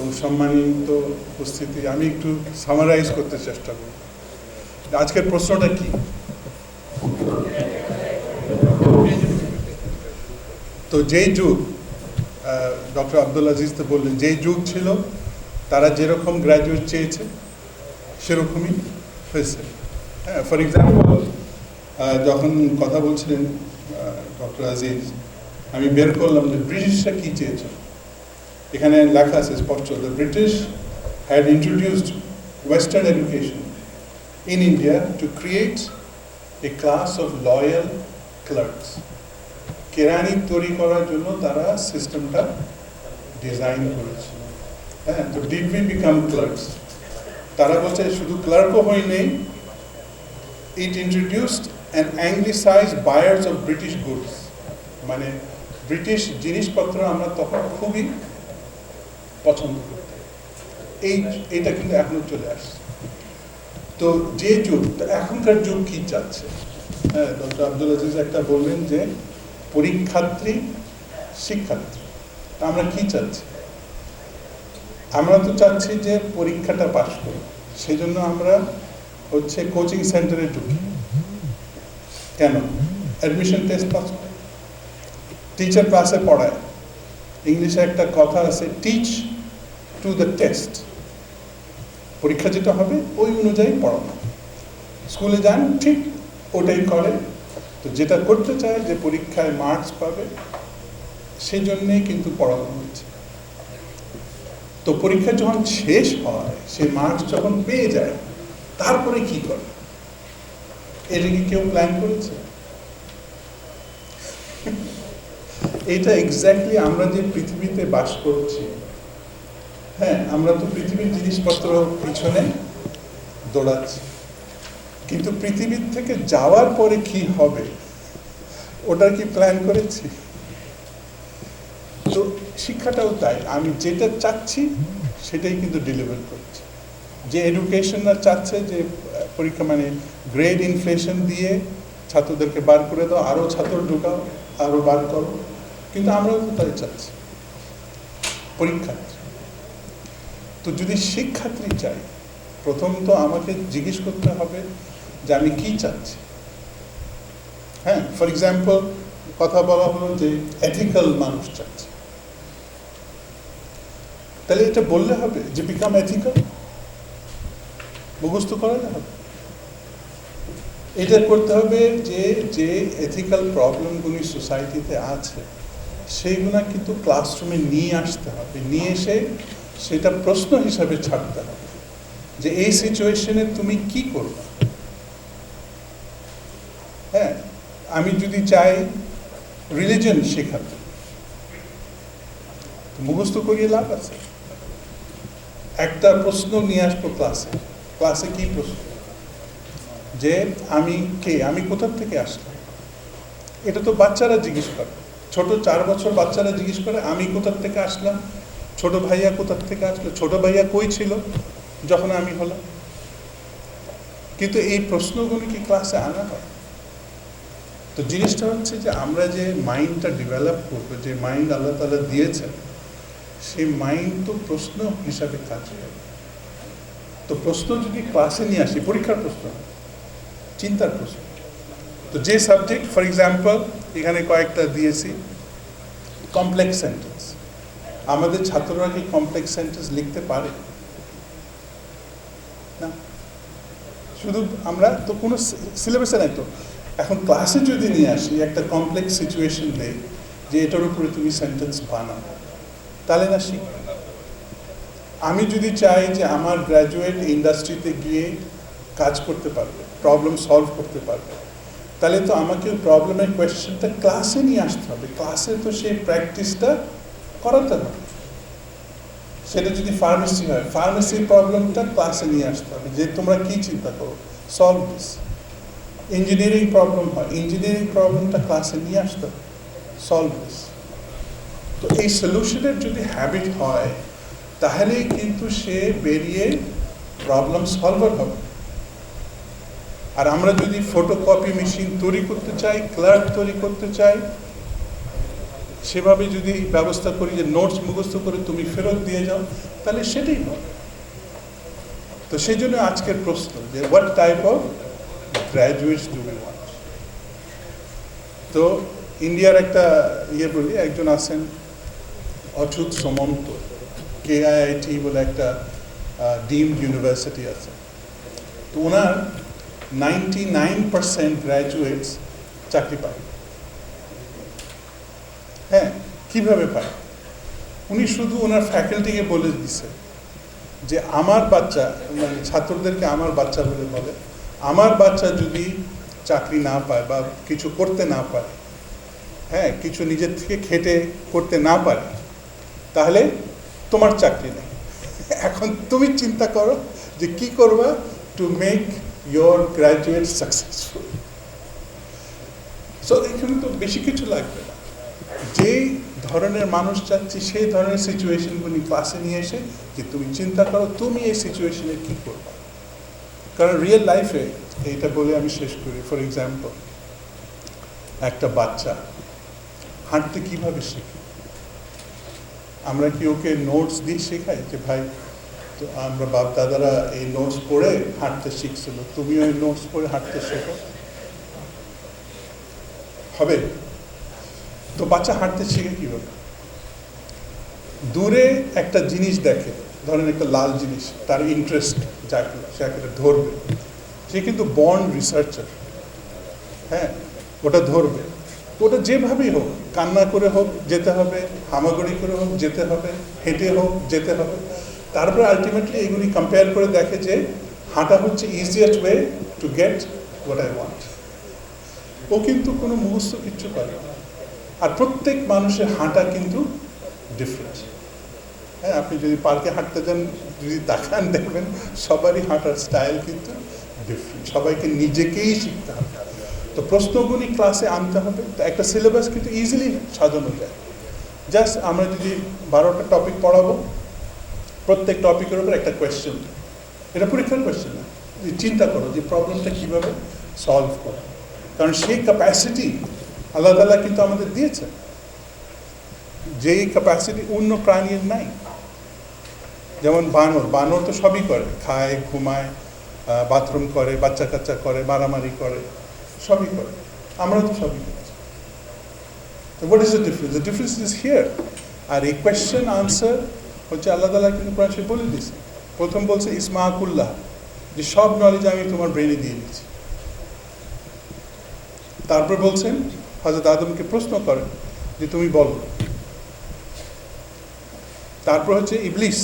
এবং সম্মানিত উপস্থিতি, আমি একটু সামারাইজ করতে চেষ্টা করব। আজকের প্রশ্নটা কি? তো যেই যুগ ডক্টর আব্দুল আজিজ তো বললেন, যেই যুগ ছিল, তারা যেরকম গ্র্যাজুয়েট চেয়েছে, সেরকমই হয়েছে। হ্যাঁ ফর এক্সাম্পল যখন কথা বলছিলেন ডক্টর আজিজ, আমি বের করলাম যে ব্রিটিশরা কী চেয়েছে এখানে লেখা আছে স্পষ্ট the British had introduced western education in India to create a class of loyal clerks কেরানি তৈরি করার জন্য তারা সিস্টেমটা ডিজাইন করেছে। হ্যাঁ তো ডিড উই বিকাম ক্লার্কস তারা বলছে, শুধু ক্লার্কও হই নেই it introduced an anglicise buyers of British goods মানে ব্রিটিশ জিনিসপত্র আমরা তখন খুবই পছন্দ করতে। এই, এটা কিন্তু এখনও চলে আসছে। তো যে যুগ এখনকার যুগ কি চাচ্ছে? হ্যাঁ ডক্টর আব্দুল আজিজ একটা বললেন যে, পরীক্ষার্থী, শিক্ষার্থী। আমরা কি চাচ্ছি? আমরা তো চাচ্ছি যে পরীক্ষাটা পাশ করি সেই জন্য আমরা হচ্ছে কোচিং সেন্টারে ঢুকি। কেন? অ্যাডমিশন টেস্ট পাস টিচার ক্লাসে পড়ায়। ইংলিশে একটা কথা আছে টিচ টু দ্য টেস্ট পরীক্ষা যেটা হবে, ওই অনুযায়ী পড়ানো স্কুলে যান, ঠিক ওটাই করে। তো যেটা করতে চায়, যে পরীক্ষায় মার্কস পাবে সেই জন্যেই কিন্তু পড়ানো হচ্ছে। তো পরীক্ষা যখন শেষ হয়, সে মার্কস যখন পেয়ে যায়, তারপরে কি করে? এটা কি কেউ প্ল্যান করেছে? এটা এক্স্যাক্টলি আমরা যে পৃথিবীতে বাস করছি হ্যাঁ আমরা তো পৃথিবীর জিনিসপত্র পিছনে দৌড়াচ্ছি। কিন্তু পৃথিবীর থেকে যাওয়ার পরে কি হবে? ওটার কি প্ল্যান করেছি? তো শিক্ষাটাও তাই, আমি যেটা চাচ্ছি সেটাই কিন্তু ডেলিভার করছি। যে এডুকেশনার চাচ্ছে যে, পরীক্ষা মানে গ্রেড ইনফ্লেশন দিয়ে ছাত্রদেরকে বার করে দাও আরও ছাত্র ঢুকাও আরও বার করো। কিন্তু আমরাও তো তাই চাচ্ছি পরীক্ষার্থী তো যদি শিক্ষার্থী চাই প্রথম তো আমাকে জিজ্ঞেস করতে হবে যে আমি কি চাচ্ছি? হ্যাঁ ফর এক্সাম্পল কথা বলা হলো যে এথিক্যাল মানুষ চাচ্ছে। তাহলে এটা বললে হবে যে বিকাম এথিক্যাল মুখস্থ করালে হবে। এটা করতে হবে যে যে এথিক্যাল প্রবলেমগুলি সোসাইটিতে আছে সেইগুলা কিন্তু ক্লাসরুমে নিয়ে আসতে হবে। নিয়ে এসে সেটা প্রশ্ন হিসাবে ছাড়তে হবে যে এই সিচুয়েশনে তুমি কি করবে? হ্যাঁ আমি যদি চাই রিলিজন শেখাতে মুখস্থ করিয়ে লাভ আছে। একটা প্রশ্ন নিয়ে আসব ক্লাসে ক্লাসে কি প্রশ্ন? যে আমি কে? আমি কোথার থেকে আসলাম? এটা তো বাচ্চারা জিজ্ঞেস করে ছোট চার বছর বাচ্চারা জিজ্ঞেস করে, আমি কোথার থেকে আসলাম? ছোট ভাইয়া কোথার থেকে আসলো? ছোট ভাইয়া কই ছিল যখন আমি হলাম। কিন্তু এই প্রশ্নগুলো কি ক্লাসে আনা হয়? তো জিনিসটা হচ্ছে যে, আমরা যে মাইন্ডটা ডেভেলপ করব, যে মাইন্ড আল্লাহ তালা দিয়েছেন, সেই মাইন্ড তো প্রশ্ন হিসাবে কাজ করে তো প্রশ্ন যদি ক্লাসে নিয়ে আসি, পরীক্ষার প্রশ্ন, চিন্তার প্রশ্ন। তো যে সাবজেক্ট ফর এক্সাম্পল এখানে কয়েকটা দিয়েছি। কমপ্লেক্স সেন্টেন্স আমাদের ছাত্ররা কি কমপ্লেক্স সেন্টেন্স লিখতে পারে? না। শুধু আমরা তো কোনো সিলেবাসে নাই তো। এখন ক্লাসে যদি নিয়ে আসি, একটা কমপ্লেক্স সিচুয়েশন দেয় যে এটার উপরে তুমি সেন্টেন্স বানাও, তাহলে না শিখ আমি যদি চাই যে আমার গ্র্যাজুয়েট ইন্ডাস্ট্রিতে গিয়ে কাজ করতে পারবে প্রবলেম সলভ করতে পারবে তাহলে তো আমাকে প্রবলেমের কোয়েশ্চেনটা ক্লাসে নিয়ে আসতে হবে। ক্লাসে তো সেই প্র্যাকটিসটা করাতে হবে। সেটা যদি ফার্মেসি হয় ফার্মেসির প্রবলেমটা ক্লাসে নিয়ে আসতে হবে যে তোমরা কি চিন্তা করো? সলভ দিস ইঞ্জিনিয়ারিং প্রবলেম হয় ইঞ্জিনিয়ারিং প্রবলেমটা ক্লাসে নিয়ে আসতে হবে। সলভ দিস তো এই সলিউশনের যদি হ্যাবিট হয়, তাহলেই কিন্তু সে বেরিয়ে প্রবলেম সলভার হবে। আর আমরা যদি ফটোকপি মেশিন তৈরি করতে চাই ক্লার্ক তৈরি করতে চাই, সেভাবে যদি ব্যবস্থা করি যে নোটস মুখস্থ করে তুমি ফেরত দিয়ে যাও, তাহলে সেটাই হবে। তো সেই জন্য আজকের প্রশ্ন যে what type of graduates do we want তো ইন্ডিয়ার একটা ইয়ে বলি, একজন আছেন অচ্যুত সমন্ত কে কেআইআইটি বলে একটা ডিমড ইউনিভার্সিটি আছে। তো ওনার নাইনটি নাইন পার্সেন্ট গ্র্যাজুয়েটস চাকরি পায়। হ্যাঁ কীভাবে পায়? উনি শুধু ওনার ফ্যাকাল্টিকে বলে দিছে যে আমার বাচ্চা মানে ছাত্রদেরকে আমার বাচ্চা বলে বলে, আমার বাচ্চা যদি চাকরি না পায় বা কিছু করতে না পারে হ্যাঁ কিছু নিজের থেকে খেটে করতে না পারে, তাহলে তোমার চাকরি নেই। এখন তুমি চিন্তা করো যে কি করবা? To make your graduate successful so এখানে তো বেশি কিছু লাগবে না। যেই ধরনের মানুষ চাচ্ছি, সেই ধরনের সিচুয়েশনগুলি ক্লাসে নিয়ে এসে যে তুমি চিন্তা করো, তুমি এই সিচুয়েশনে কি করবে? কারণ রিয়েল লাইফে এইটা বলে আমি শেষ করি। ফর এক্সাম্পল একটা বাচ্চা হাঁটতে কীভাবে শেখে? আমরা কি ওকে নোটস দিয়ে শেখাই যে, ভাই তো আমরা বাপ দাদারা এই নোটস পড়ে হাঁটতে শিখছিল। তুমিও এই নোটস পড়ে হাঁটতে শেখো। হবে? তো বাচ্চা হাঁটতে শিখে কীভাবে? দূরে একটা জিনিস দেখে, ধরেন একটা লাল জিনিস, তার ইন্টারেস্ট যাকে সে একটা ধরবে। সে কিন্তু বন্ড রিসার্চার হ্যাঁ ওটা ধরবে। ওটা যেভাবেই হোক, কান্না করে হোক, যেতে হবে, হামাগুড়ি করে হোক, যেতে হবে, হেঁটে হোক, যেতে হবে। তারপরে আলটিমেটলি এগুলি কম্পেয়ার করে দেখে যে হাঁটা হচ্ছে easiest way to get what I want ও কিন্তু কোনো মুখস্থ কিচ্ছু করে না। আর প্রত্যেক মানুষের হাঁটা কিন্তু ডিফারেন্ট হ্যাঁ আপনি যদি পার্কে হাঁটতে যান, যদি দেখান দেখবেন, সবারই হাঁটার স্টাইল কিন্তু ডিফারেন্ট সবাইকে নিজেকেই শিখতে হবে। তো প্রশ্নগুলি ক্লাসে আনতে হবে। তো একটা সিলেবাস কিন্তু ইজিলি সাজানো যায়। জাস্ট আমরা যদি বারোটা টপিক পড়াবো প্রত্যেক টপিকের উপর একটা কোয়েশ্চেন এটা পরীক্ষার কোয়েশ্চেন না। যে চিন্তা করো যে প্রবলেমটা কীভাবে সলভ করো। কারণ সেই ক্যাপাসিটি আল্লাহ তালা কিন্তু আমাদের দিয়েছে যেই ক্যাপাসিটি অন্য প্রাণীর নাই। যেমন বানর বানর তো সবই করে। খায়, ঘুমায় বাথরুম করে বাচ্চা কাচ্চা করে, মারামারি করে, সবই করে। আমরা তো সবই করছি। তো what is the difference the difference is here আর এই কোয়েশ্চেন আনসার হচ্ছে আল্লাহ তালা কিন্তু কোরআন শরীফ বলে দিয়েছে। প্রথম বলছে, ইসমাকুল্লাহ, যে সব নলেজ আমি তোমার ব্রেনে দিয়ে দিচ্ছি তারপর বলছেন হজরত আদমকে প্রশ্ন করেন, যে তুমি বলো। তারপর হচ্ছে ইবলিস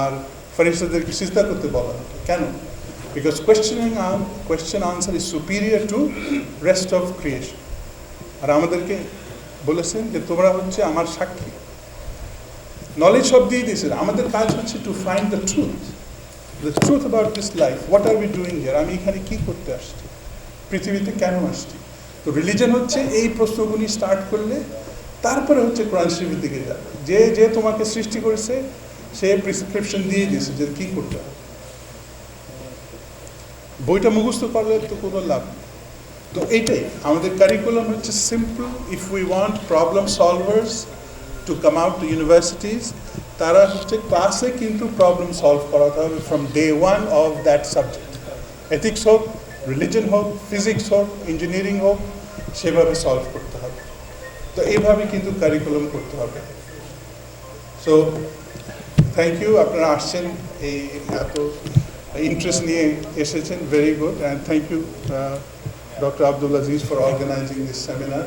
আর ফরিস্তাদেরকে সিজদা করতে বলা হতো কেন? Because questioning question answer is superior to rest of creation আর আমাদেরকে বলেছেন যে তোমরা হচ্ছে আমার সাক্ষী। নলেজ সব দিয়ে দিয়েছেন আমাদের কাজ হচ্ছে to find the truth the truth about this life what are we doing here আমি এখানে কী করতে আসছি? পৃথিবীতে কেন আসছি? তো রিলিজন হচ্ছে এই প্রশ্নগুলি স্টার্ট করলে, তারপরে হচ্ছে কোরআন শরীফের দিকে যাবে যে যে তোমাকে সৃষ্টি করেছে, সে প্রিসক্রিপশন দিয়ে দিয়েছে যে কী করতে হবে। বইটা মুখস্থ করলে তো কোনো লাভ নেই। তো এইটাই আমাদের কারিকুলাম হচ্ছে simple if we want problem solvers to come out to universities তারা হচ্ছে ক্লাসে কিন্তু প্রবলেম সলভ করাতে হবে from day one of that subject ethics হোক রিলিজন হোক ফিজিক্স হোক ইঞ্জিনিয়ারিং হোক সেভাবে সলভ করতে হবে। তো এইভাবে কিন্তু কারিকুলাম করতে হবে। সো থ্যাংক ইউ আপনারা আসছেন, এই এত ইন্টারেস্ট নিয়ে এসেছেন very good and thank you doctor Abdul Aziz for organising this seminar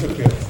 শুক্রিয়া